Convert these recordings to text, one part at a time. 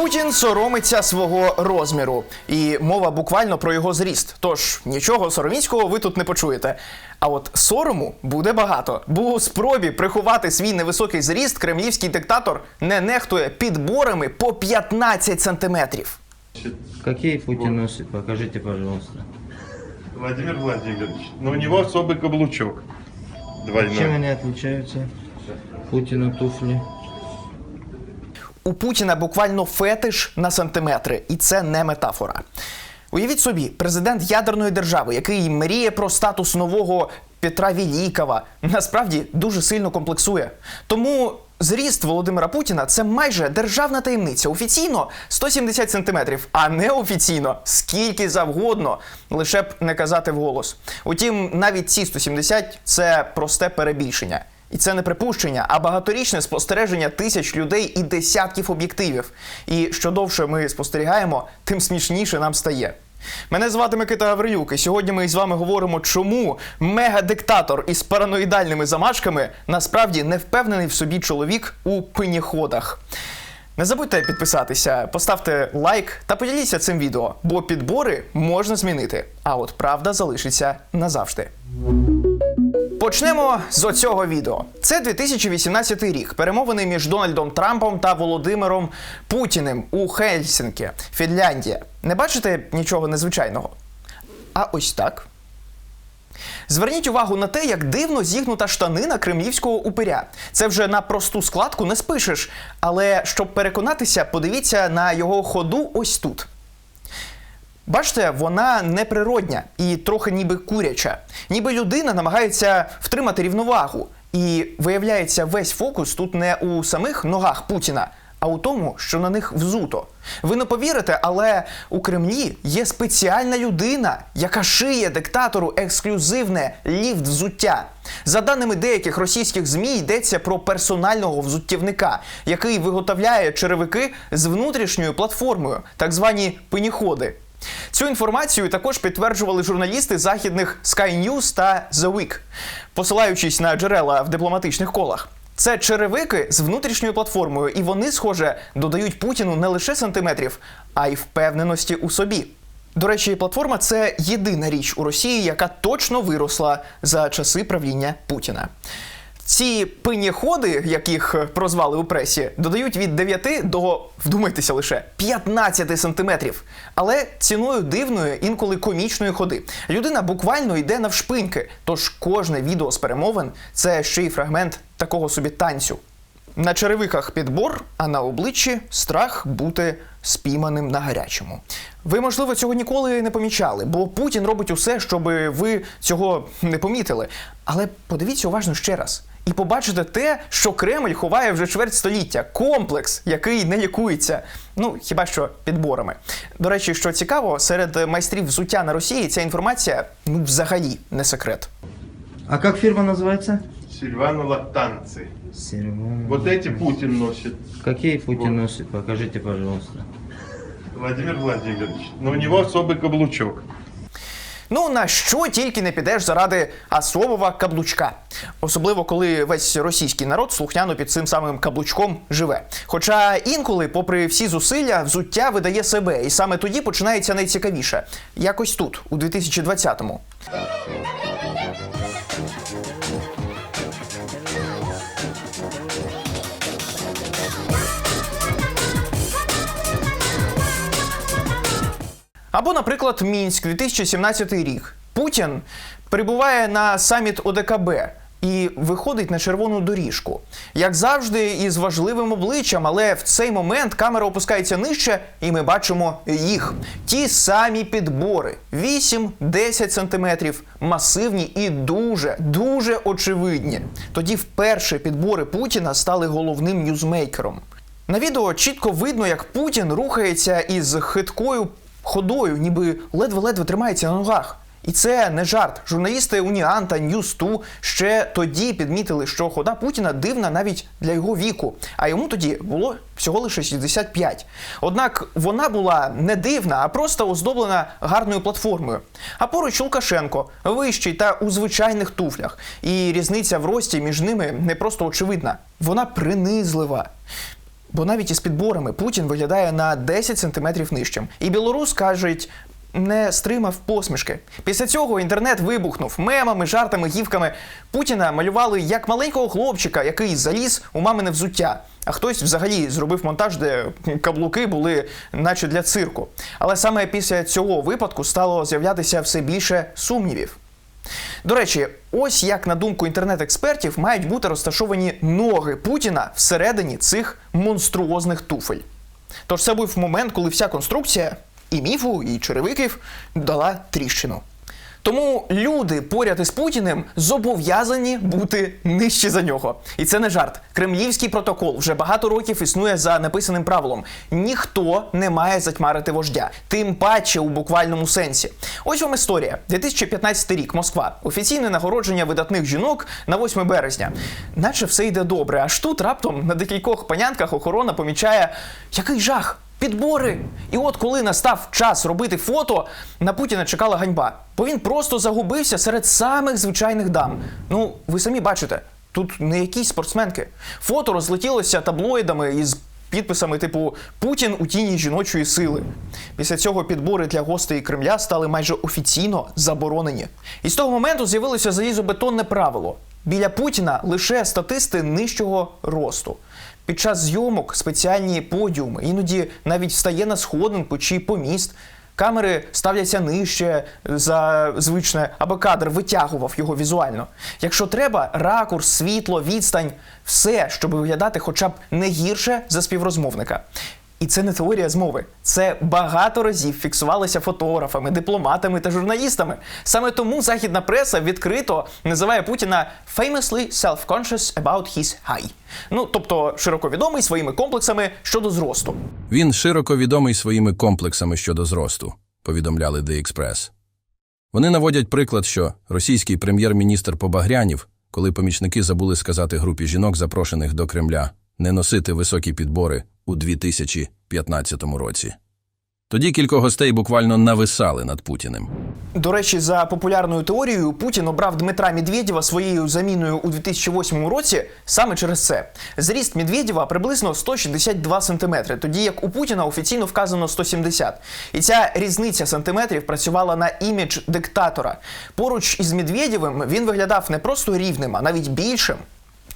Путін соромиться свого розміру, і мова буквально про його зріст. Тож нічого сороміського ви тут не почуєте. А от сорому буде багато, бо у спробі приховати свій невисокий зріст кремлівський диктатор не нехтує підборами по 15 сантиметрів. Какие Путин носит? Покажите, пожалуйста. Владимир Владимирович. Но у него особый каблучок. Двойной. Чем они отличаются? Путина туфли. У Путіна буквально фетиш на сантиметри, і це не метафора. Уявіть собі, президент ядерної держави, який мріє про статус нового Петра Великого, насправді дуже сильно комплексує. Тому зріст Володимира Путіна це майже державна таємниця. Офіційно 170 сантиметрів, а неофіційно скільки завгодно, лише б не казати вголос. Утім, навіть ці 170 – це просте перебільшення. І це не припущення, а багаторічне спостереження тисяч людей і десятків об'єктивів. І що довше ми спостерігаємо, тим смішніше нам стає. Мене звати Микита Гаврилюк, і сьогодні ми з вами говоримо, чому мегадиктатор із параноїдальними замашками насправді не впевнений в собі чоловік у пиніходах. Не забудьте підписатися, поставте лайк та поділіться цим відео, бо підбори можна змінити. А от правда залишиться назавжди. Почнемо з оцього відео. Це 2018 рік. Перемовини між Дональдом Трампом та Володимиром Путіним у Хельсінкі, Фінляндія. Не бачите нічого незвичайного? А ось так. Зверніть увагу на те, як дивно зігнута штанина кремлівського упиря. Це вже на просту складку не спишеш. Але щоб переконатися, подивіться на його ходу ось тут. Бачите, вона неприродня і трохи ніби куряча. Ніби людина намагається втримати рівновагу. І виявляється, весь фокус тут не у самих ногах Путіна, а у тому, що на них взуто. Ви не повірите, але у Кремлі є спеціальна людина, яка шиє диктатору ексклюзивне ліфт взуття. За даними деяких російських змі, йдеться про персонального взуттєвника, який виготовляє черевики з внутрішньою платформою, так звані пеніходи. Цю інформацію також підтверджували журналісти західних Sky News та The Week, посилаючись на джерела в дипломатичних колах. Це черевики з внутрішньою платформою, і вони, схоже, додають Путіну не лише сантиметрів, а й впевненості у собі. До речі, платформа це єдина річ у Росії, яка точно виросла за часи правління Путіна. Ці пиніходи, яких прозвали у пресі, додають від 9 до, вдумайтеся лише, 15 сантиметрів. Але ціною дивної, інколи комічної ходи. Людина буквально йде навшпиньки, тож кожне відео з перемовин це ще й фрагмент такого собі танцю. На черевиках підбор, а на обличчі страх бути спійманим на гарячому. Ви, можливо, цього ніколи не помічали, бо Путін робить усе, щоб ви цього не помітили. Але подивіться уважно ще раз І побачите те, що Кремль ховає вже чверть століття. Комплекс, який не лікується. Ну хіба що підборами. До речі, що цікаво, серед майстрів взуття на Росії ця інформація ну взагалі не секрет. А как фирма называется? Сильвано лактанцы. Серван. Вот эти Путин носит. Какие Путин Вот. носит? Покажите, пожалуйста. Владимир Владимирович. Но у него особый каблучок. Ну на що тільки не підеш заради особого каблучка, особливо коли весь російський народ слухняно під цим самим каблучком живе. Хоча інколи, попри всі зусилля, взуття видає себе, і саме тоді починається найцікавіше. Якось тут, у 2020-му. Або, наприклад, Мінськ, 2017 рік. Путін прибуває на саміт ОДКБ і виходить на червону доріжку. Як завжди, із важливим обличчям, але в цей момент камера опускається нижче, і ми бачимо їх. Ті самі підбори: 8-10 сантиметрів, масивні і дуже, дуже очевидні. Тоді вперше підбори Путіна стали головним ньюзмейкером. На відео чітко видно, як Путін рухається із хиткою ходою, ніби ледве-ледве тримається на ногах. І це не жарт. Журналісти Уніан та News 2 ще тоді підмітили, що хода Путіна дивна навіть для його віку. А йому тоді було всього лише 65. Однак вона була не дивна, а просто оздоблена гарною платформою. А поруч Лукашенко вищий та у звичайних туфлях. І різниця в рості між ними не просто очевидна, вона принизлива. Бо навіть із підборами Путін виглядає на 10 сантиметрів нижчим. І білорус кажуть. Не стримав посмішки. Після цього інтернет вибухнув мемами, жартами, гівками. Путіна малювали як маленького хлопчика, який заліз у мамине взуття. А хтось взагалі зробив монтаж, де каблуки були, наче для цирку. Але саме після цього випадку стало з'являтися все більше сумнівів. До речі, ось як на думку інтернет-експертів мають бути розташовані ноги Путіна всередині цих монструозних туфель. Тож це був момент, коли вся конструкція і міфу, і черевиків дала тріщину. Тому люди поряд із Путіним зобов'язані бути нижче за нього. І це не жарт. Кремлівський протокол вже багато років існує за написаним правилом: ніхто не має затьмарити вождя, тим паче у буквальному сенсі. Ось вам історія. 2015 рік, Москва. Офіційне нагородження видатних жінок на 8 березня. Наче все йде добре. Аж тут раптом на декількох панянках охорона помічає, який жах. Підбори. І от коли настав час робити фото, на Путіна чекала ганьба. Бо він просто загубився серед самих звичайних дам. Ну, ви самі бачите, тут не якісь спортсменки. Фото розлетілося таблоїдами із підписами типу Путін у тіні жіночої сили. Після цього підбори для гостей Кремля стали майже офіційно заборонені. І з того моменту з'явилося залізобетонне правило: біля Путіна лише статисти нижчого росту. Під час зйомок спеціальні подіуми, іноді навіть встає на сходинку чи поміст. Камери ставляться нижче за звичне, аби кадр витягував його візуально. Якщо треба, ракурс, світло, відстань все, щоб виглядати хоча б не гірше за співрозмовника. І це не теорія змови. Це багато разів фіксувалося фотографами, дипломатами та журналістами. Саме тому західна преса відкрито називає Путіна famously self-conscious about his high. Ну тобто широко відомий своїми комплексами щодо зросту. Він широко відомий своїми комплексами щодо зросту, повідомляли The Express. Вони наводять приклад, що російський прем'єр-міністр Побагрянів, коли помічники забули сказати групі жінок, запрошених до Кремля, не носити високі підбори у 2015 році. Тоді кілька гостей буквально нависали над Путіним. До речі, за популярною теорією, Путін обрав Дмитра Медведєва своєю заміною у 2008 році саме через це. Зріст Медведєва приблизно 162 см, тоді як у Путіна офіційно вказано 170. І ця різниця сантиметрів працювала на імідж диктатора. Поруч із Медведєвим він виглядав не просто рівним, а навіть більшим.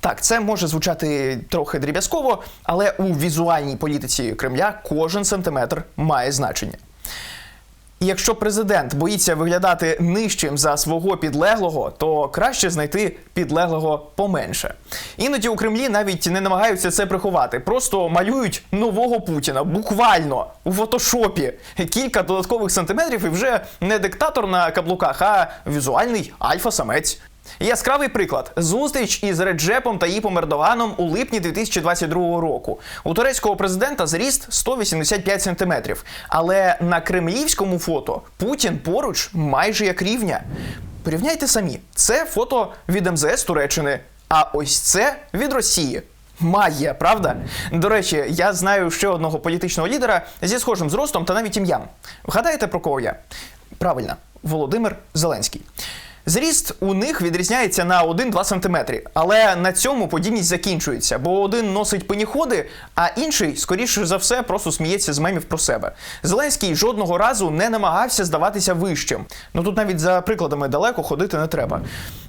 Так, це може звучати трохи дріб'язково, але у візуальній політиці Кремля кожен сантиметр має значення. І якщо президент боїться виглядати нижчим за свого підлеглого, то краще знайти підлеглого поменше. Іноді у Кремлі навіть не намагаються це приховати, просто малюють нового Путіна буквально у фотошопі. Кілька додаткових сантиметрів і вже не диктатор на каблуках, а візуальний альфа-самець. Яскравий приклад зустріч із Реджепом Таїпом Ердоганом у липні 2022 року. У турецького президента зріст 185 сантиметрів. Але на кремлівському фото Путін поруч майже як рівня. Порівняйте самі, це фото від МЗС Туреччини, а ось це від Росії. Магія, правда? До речі, я знаю ще одного політичного лідера зі схожим зростом та навіть ім'ям. Вгадаєте про кого я? Правильно, Володимир Зеленський. Зріст у них відрізняється на 1-2 см, але на цьому подібність закінчується, бо один носить пеніходи, а інший, скоріше за все, просто сміється з мемів про себе. Зеленський жодного разу не намагався здаватися вищим. Ну тут навіть за прикладами далеко ходити не треба.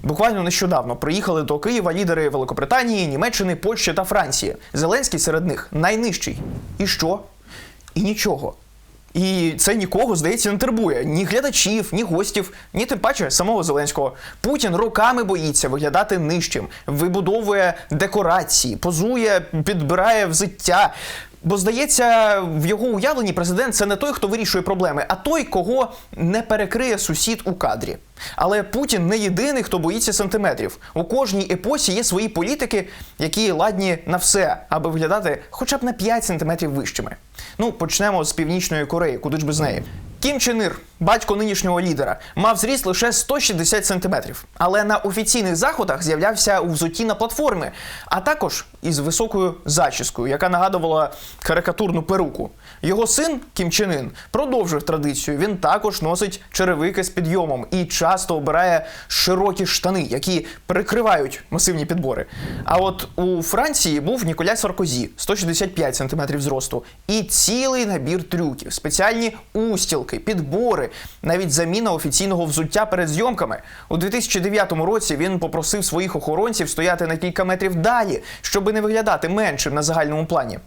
Буквально нещодавно приїхали до Києва лідери Великобританії, Німеччини, Польщі та Франції. Зеленський серед них найнижчий. І що? І нічого. І це нікого, здається, не турбує. Ні глядачів, ні гостів, ні тим паче самого Зеленського. Путін роками боїться виглядати нижчим, вибудовує декорації, позує, підбирає взуття. Бо здається, в його уявленні президент це не той, хто вирішує проблеми, а той, кого не перекриє сусід у кадрі. Але Путін не єдиний, хто боїться сантиметрів. У кожній епосі є свої політики, які ладні на все, аби виглядати хоча б на 5 сантиметрів вищими. Ну, почнемо з північної Кореї, куди ж без неї. Кім Чен Ір батько нинішнього лідера, мав зріст лише 160 сантиметрів, але на офіційних заходах з'являвся у взутті на платформі, а також із високою зачіскою, яка нагадувала карикатурну перуку. Його син Кім Чен Ін продовжив традицію. Він також носить черевики з підйомом і часто обирає широкі штани, які перекривають масивні підбори. А от у Франції був Ніколя Саркозі, 165 см зросту, і цілий набір трюків, спеціальні устілки, підбори, навіть заміна офіційного взуття перед зйомками. У 2009 році він попросив своїх охоронців стояти на кілька метрів далі, щоби не виглядати меншим на загальному плані.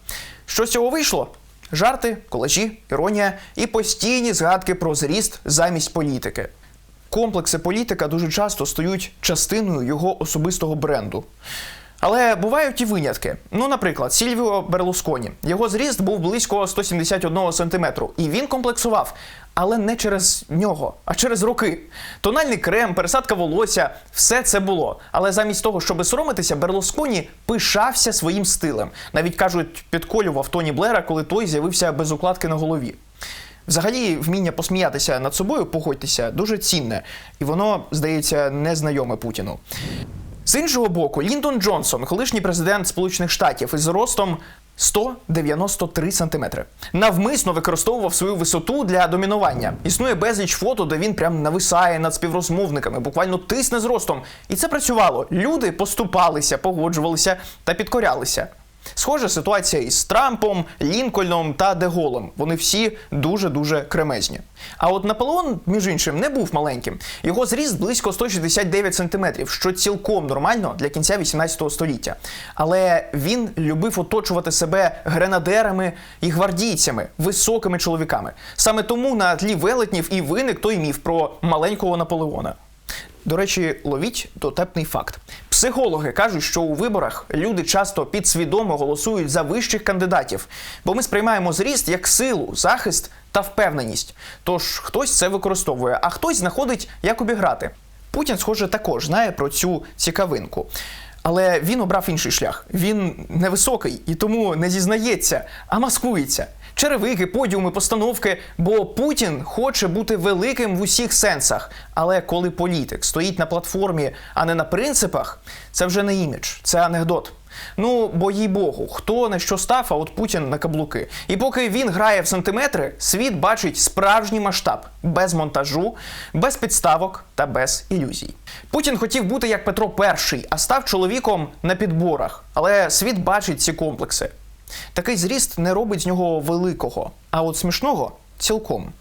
Що з цього вийшло? Жарти, колажі, іронія і постійні згадки про зріст замість політики. Комплекси політика дуже часто стають частиною його особистого бренду. Але бувають і винятки. Ну, наприклад, Сільвіо Берлусконі. Його зріст був близько 171 см, і він комплексував. Але не через нього, а через роки. Тональний крем, пересадка волосся все це було. Але замість того, щоб соромитися, Берлусконі пишався своїм стилем. Навіть кажуть, підколював Тоні Блера, коли той з'явився без укладки на голові. Взагалі, вміння посміятися над собою, погодьтеся, дуже цінне, і воно, здається, незнайоме Путіну. З іншого боку, Ліндон Джонсон, колишній президент Сполучених Штатів, із ростом 193 сантиметри, навмисно використовував свою висоту для домінування. Існує безліч фото, де він прям нависає над співрозмовниками, буквально тисне з ростом. І це працювало. Люди поступалися, погоджувалися та підкорялися. Схожа ситуація із Трампом, Лінкольном та Деголом. Вони всі дуже дуже кремезні. А от Наполеон, між іншим, не був маленьким. Його зріст близько 169 сантиметрів, що цілком нормально для кінця 18 століття. Але він любив оточувати себе гренадерами і гвардійцями, високими чоловіками. Саме тому на тлі велетнів і виник той міф про маленького Наполеона. До речі, ловіть дотепний факт. Психологи кажуть, що у виборах люди часто підсвідомо голосують за вищих кандидатів, бо ми сприймаємо зріст як силу, захист та впевненість. Тож хтось це використовує, а хтось знаходить, як обіграти. Путін, схоже, також знає про цю цікавинку. Але він обрав інший шлях. Він невисокий і тому не зізнається, а маскується. Черевики, подіуми, постановки. Бо Путін хоче бути великим в усіх сенсах. Але коли політик стоїть на платформі, а не на принципах, це вже не імідж, це анекдот. Ну, бо їй Богу, хто на що став, а от Путін на каблуки. І поки він грає в сантиметри, світ бачить справжній масштаб без монтажу, без підставок та без ілюзій. Путін хотів бути як Петро І, а став чоловіком на підборах. Але світ бачить ці комплекси. Такий зріст не робить з нього великого, а от смішного цілком.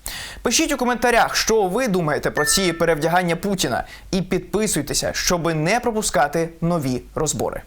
Пишіть у коментарях, що ви думаєте про ці перевдягання Путіна, і підписуйтеся, щоби не пропускати нові розбори.